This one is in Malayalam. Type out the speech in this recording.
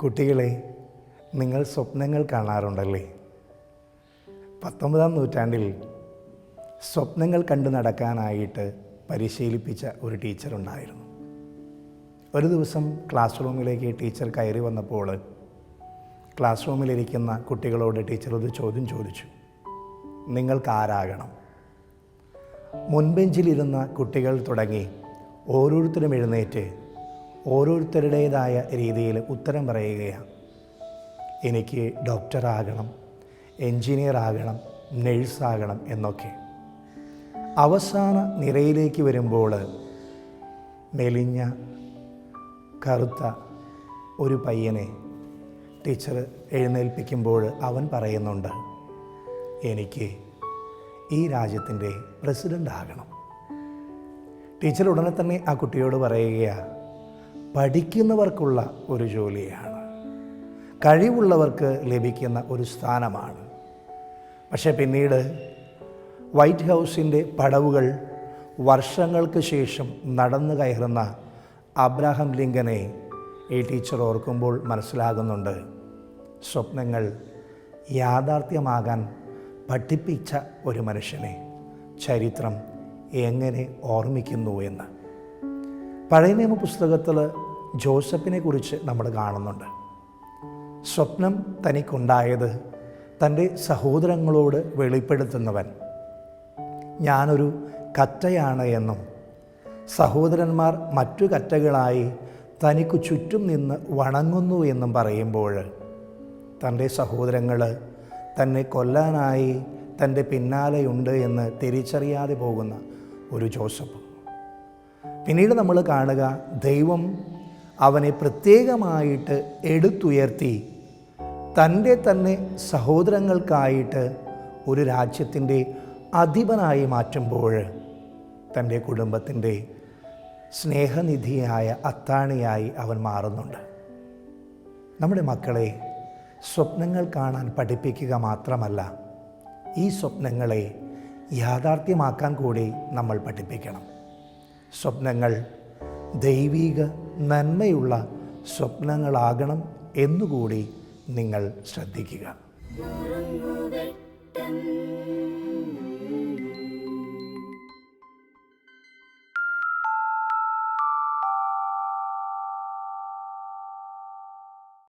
കുട്ടികളെ നിങ്ങൾ സ്വപ്നങ്ങൾ കാണാറുണ്ടല്ലേ? പത്തൊമ്പതാം നൂറ്റാണ്ടിൽ സ്വപ്നങ്ങൾ കണ്ടു നടക്കാനായിട്ട് പരിശീലിപ്പിച്ച ഒരു ടീച്ചർ ഉണ്ടായിരുന്നു. ഒരു ദിവസം ക്ലാസ് റൂമിലേക്ക് ടീച്ചർ കയറി വന്നപ്പോൾ ക്ലാസ് റൂമിലിരിക്കുന്ന കുട്ടികളോട് ടീച്ചർ ഒരു ചോദ്യം ചോദിച്ചു. നിങ്ങൾക്ക് ആരാകണം മുൻബെഞ്ചിലിരുന്ന കുട്ടികൾ തുടങ്ങി ഓരോരുത്തരും എഴുന്നേറ്റ് ഓരോരുത്തരുടേതായ രീതിയിൽ ഉത്തരം പറയുകയാണ്. എനിക്ക് ഡോക്ടറാകണം എൻജിനീയർ ആകണം നഴ്സാകണം എന്നൊക്കെ. അവസാന നിരയിലേക്ക് വരുമ്പോൾ മെലിഞ്ഞ കറുത്ത ഒരു പയ്യനെ ടീച്ചർ എഴുന്നേൽപ്പിക്കുമ്പോൾ അവൻ പറയുന്നുണ്ട് എനിക്ക് ഈ രാജ്യത്തിന്റെ പ്രസിഡന്റ് ആകണം. ടീച്ചർ ഉടനെ തന്നെ ആ കുട്ടിയോട് പറയുകയാണ് പഠിക്കുന്നവർക്കുള്ള ഒരു ജോലിയാണ്. കഴിവുള്ളവർക്ക് ലഭിക്കുന്ന ഒരു സ്ഥാനമാണ്. പക്ഷേ പിന്നീട് വൈറ്റ് ഹൗസിന്റെ പടവുകൾ വർഷങ്ങൾക്ക് ശേഷം നടന്നു കയറുന്ന അബ്രാഹം ലിങ്കനെ ഈ ടീച്ചർ ഓർക്കുമ്പോൾ മനസ്സിലാകുന്നുണ്ട്. സ്വപ്നങ്ങൾ യാഥാർത്ഥ്യമാകാൻ പഠിപ്പിച്ച ഒരു മനുഷ്യനെ ചരിത്രം എങ്ങനെ ഓർമ്മിക്കുന്നു എന്ന്. പഴയ നിയമ പുസ്തകത്തിൽ ജോസഫിനെ കുറിച്ച് നമ്മൾ കാണുന്നുണ്ട്. സ്വപ്നം തനിക്കുണ്ടായത് തന്റെ സഹോദരങ്ങളോട് വെളിപ്പെടുത്തുന്നവൻ ഞാനൊരു കറ്റയാണ് എന്നും സഹോദരന്മാർ മറ്റു കറ്റകളായി തനിക്ക് ചുറ്റും നിന്ന് വണങ്ങുന്നു എന്നും പറയുമ്പോൾ തന്റെ സഹോദരങ്ങൾ തന്നെ കൊല്ലാനായി തന്റെ പിന്നാലെയുണ്ട് എന്ന് തിരിച്ചറിയാതെ പോകുന്ന ഒരു ജോസഫ്. പിന്നീട് നമ്മൾ കാണുക ദൈവം അവനെ പ്രത്യേകമായിട്ട് എടുത്തുയർത്തി തന്റെ തന്നെ സഹോദരങ്ങൾക്കായിട്ട് ഒരു രാജ്യത്തിന്റെ അധിപനായി മാറ്റുമ്പോൾ തന്റെ കുടുംബത്തിന്റെ സ്നേഹനിധിയായ അത്താണിയായി അവൻ മാറുന്നുണ്ട്. നമ്മുടെ മക്കളെ സ്വപ്നങ്ങൾ കാണാൻ പഠിപ്പിക്കുക മാത്രമല്ല ഈ സ്വപ്നങ്ങളെ യാഥാർത്ഥ്യമാക്കാൻ കൂടി നമ്മൾ പഠിപ്പിക്കണം. സ്വപ്നങ്ങൾ ദൈവീക നന്മയുള്ള സ്വപ്നങ്ങളാകണം എന്നുകൂടി നിങ്ങൾ ശ്രദ്ധിക്കുക.